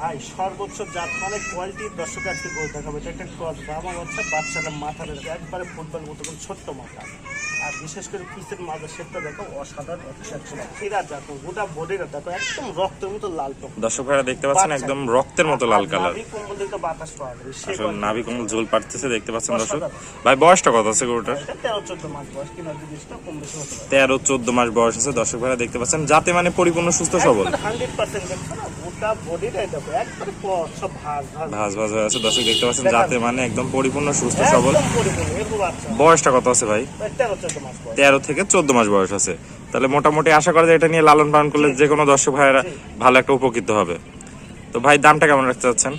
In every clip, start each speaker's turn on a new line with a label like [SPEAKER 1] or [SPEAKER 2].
[SPEAKER 1] ভাই সর্বোচ্চ জাত মানে কোয়ালিটির দর্শক আজকে গরু দেখাবো। এটা একটা আমার হচ্ছে বাচ্চাটা মাথা একবারে ফুটবল মতো করে ছোট্ট মাথা। আর বিশেষ করে পিসের মাথা শেপটা দেখো অসাধারণ এরা দেখো গোটা বডিটা দেখো একদম রক্তের মতো লাল টক
[SPEAKER 2] দর্শক ভাইরা দেখতে পাচ্ছেন একদম রক্তের মতো লাল কালার
[SPEAKER 1] নাভি কম্বল থেকে বাতাস পাওয়া যাবে
[SPEAKER 2] নাভি কমল ঝোল পাড়তেছে দেখতে পাচ্ছেন দর্শক। ভাই বয়সটা কত আছে গরুটার?
[SPEAKER 1] তেরো চোদ্দ মাস বয়স কিনা জিনিসটা কম বেশি হতে পারে।
[SPEAKER 2] তেরো চোদ্দ মাস বয়স আছে দর্শক ভাইরা দেখতে পাচ্ছেন। যাতে মানে পরিপূর্ণ সুস্থ সবল।
[SPEAKER 1] হান্ড্রেড পার্সেন্ট গোটা বডিটাই দেখো একবারে সব ভাজ ভাজ।
[SPEAKER 2] ভাজ ভাজ হয়ে আছে দর্শক দেখতে পাচ্ছেন যাতে মানে একদম পরিপূর্ণ সুস্থ সবল। বয়সটা কত আছে ভাই?
[SPEAKER 1] তেরো
[SPEAKER 2] থেকে চোদ্দ মাস বয়স আছে। তাহলে মোটামুটি আশা করা যায় এটা নিয়ে লালন পালন করলে যে কোনো দর্শক ভাইয়েরা ভালো একটা উপকৃত হবে। তো ভাই দামটা কেমন রাখতে চাচ্ছেন?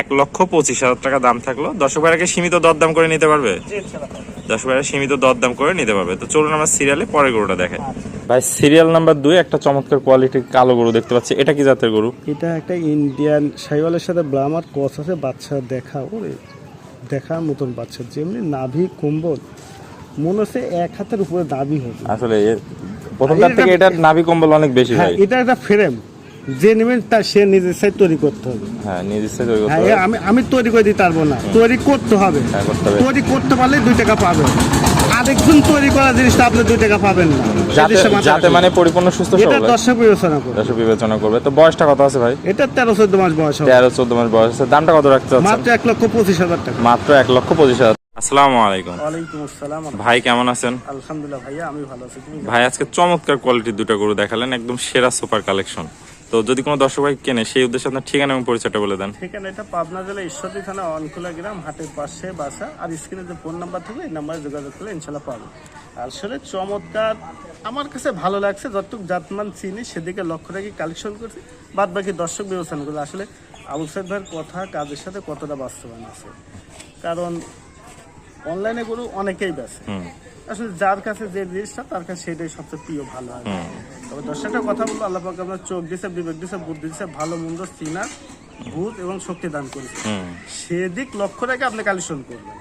[SPEAKER 1] এক লক্ষ পঁচিশ হাজার টাকা।
[SPEAKER 2] দাম থাকল। দর্শক ভাইরাকে সীমিত দরদাম করে নিতে পারবে। দর্শক ভাইরা সীমিত দরদাম করে নিতে পারবে। তো চলুন আমরা সিরিয়ালে পরের গরুটা দেখাই। ভাই সিরিয়াল নাম্বার দুই একটা চমৎকার কোয়ালিটির কালো গরু দেখতে পাচ্ছি। এটা কি জাতের গরু?
[SPEAKER 3] এটা একটা ইন্ডিয়ান সাইওয়ালের সাথে ব্রাহ্মার কস আছে বাচ্চা দেখা ওরে দেখার মতন বাচ্চা। যেমনি নাভি কম্বল মনে হচ্ছে এক হাতের উপরে নাভি হবে।
[SPEAKER 2] আসলে এর- থেকে এটার নাভি কম্বল অনেক বেশি
[SPEAKER 3] হ্যাঁ
[SPEAKER 2] ভাই।
[SPEAKER 3] এটা একটা ফ্রেম যে নেবেন তার সে নিজের সাইড তৈরি করতে হবে।
[SPEAKER 2] হ্যাঁ নিজ ইচ্ছে তৈরি করতে
[SPEAKER 3] হ্যাঁ
[SPEAKER 2] হবে।
[SPEAKER 3] আমি আমি তৈরি করে দিতে পারব না। তৈরি করতে হবে।
[SPEAKER 2] হ্যাঁ, করতে হবে।
[SPEAKER 3] তৈরি করতে পারলে দুই টাকা পাবেন। আরেকজন তৈরি করা জিনিসটা আপনি দুই টাকা পাবেন না।
[SPEAKER 2] যাতে। মানে পরিপূর্ণ সুস্থ
[SPEAKER 3] এটা
[SPEAKER 2] সবল। হয়।
[SPEAKER 3] দর্শক বিবেচনা করবে।
[SPEAKER 2] দর্শক বিবেচনা করবে। তো বয়সটা কত আছে ভাই?
[SPEAKER 3] এটা তেরো চোদ্দ মাস বয়স হবে।
[SPEAKER 2] তেরো চোদ্দ মাস বয়স আছে। দামটা কত রাখতে চাচ্ছেন?
[SPEAKER 3] মাত্র এক লক্ষ পঁচিশ হাজার টাকা।
[SPEAKER 2] মাত্র এক লক্ষ পঁচিশ হাজার। আসসালামু আলাইকুম।
[SPEAKER 1] ওয়ালাইকুম আসসালাম।
[SPEAKER 2] ভাই কেমন আছেন?
[SPEAKER 1] আলহামদুলিল্লাহ ভাইয়া আমি ভালো আছি। তুমি
[SPEAKER 2] ভাই আজকে চমৎকার কোয়ালিটির দুটো গরু দেখালেন। একদম সেরা সুপার কালেকশন তো যদি কোনো দর্শক ভাই কেনে সেই উদ্দেশ্যে আপনার ঠিকানা এবং পরিচয়টা বলে দেন।
[SPEAKER 1] ঠিকানা এটা পাবনা জেলা ঈশ্বরদী থানা অনকুলা গ্রাম হাটের পাশে বাসা। আর স্ক্রিনে যে ফোন নাম্বার থাকবে এই নাম্বারে যোগাযোগ করলে ইনশাল্লাহ পাবো আসলে চমৎকার আমার কাছে ভালো লাগছে যতটুকু জাতমান চিনি সেদিকে লক্ষ্য রেখে কালেকশন করছি। বাদ বাকি দর্শক বিবেচনা করলে আসলে আবুল সাইদ ভাইয়ের কথা কাজের সাথে কতটা বাস্তবায়ন আছে? কারণ অনলাইনে গরু অনেকেই বেছে আসলে যার কাছে যে জিনিসটা তার কাছে সেটাই সবচেয়ে প্রিয় ভালো হয়। তবে দর্শকটা কথা বলব আল্লাহ পাকে আপনার চোখ দিছে বিবেক দিছে বুদ্ধি দিছে ভালো মন্দ চিনার ভূত এবং শক্তি দান করেছে। সেদিক লক্ষ্য রেখে আপনি কালেকশন করবেন।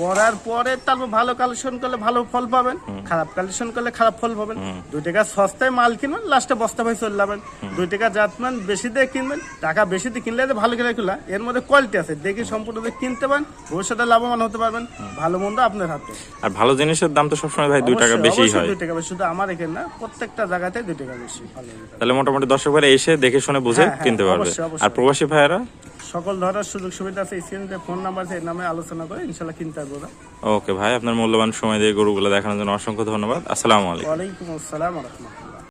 [SPEAKER 1] করার পরে তারপর ভালো কালেকশন করলে ভালো ফল পাবেন খারাপ কালেকশন করলে খারাপ ফল পাবেন। দুই টাকা সস্তায় মাল কিনবেন লাস্টে বস্তা ভাই চলে যাবেন দুই টাকা জাতমান বেশি দিয়ে কিনবেন টাকা বেশি দিয়ে কিনলে ভালো করে কিনলা এর মধ্যে কোয়ালিটি আছে। দেখে সম্পূর্ণ কিনতে পারেন ভবিষ্যতে লাভবান হতে পারবেন। ভালো মন্দ আপনার হাতে।
[SPEAKER 2] আর ভালো জিনিসের দাম তো সবসময় ভাই দুই টাকা বেশি হয়।
[SPEAKER 1] দুই টাকা বেশি শুধু আমার এখানে না প্রত্যেকটা জায়গাতে দুই টাকা বেশি
[SPEAKER 2] তাহলে মোটামুটি দর্শক এসে দেখে শুনে বুঝে
[SPEAKER 1] হ্যাঁ, হ্যাঁ,
[SPEAKER 2] কিনতে পারবে। আর প্রবাসী ভাইয়েরা?
[SPEAKER 1] সকল ধরনের সুযোগ সুবিধা আছে স্ক্রিনে ফোন নাম্বার আছে নামে আলোচনা করে ইনশাল্লাহ কিনতে পারব
[SPEAKER 2] ওকে ভাই আপনার মূল্যবান সময় দিয়ে গরুগুলো দেখানোর জন্য অসংখ্য ধন্যবাদ। আসসালামু আলাইকুম।
[SPEAKER 1] ওয়ালাইকুম আসসালাম রহমতুল্লাহ।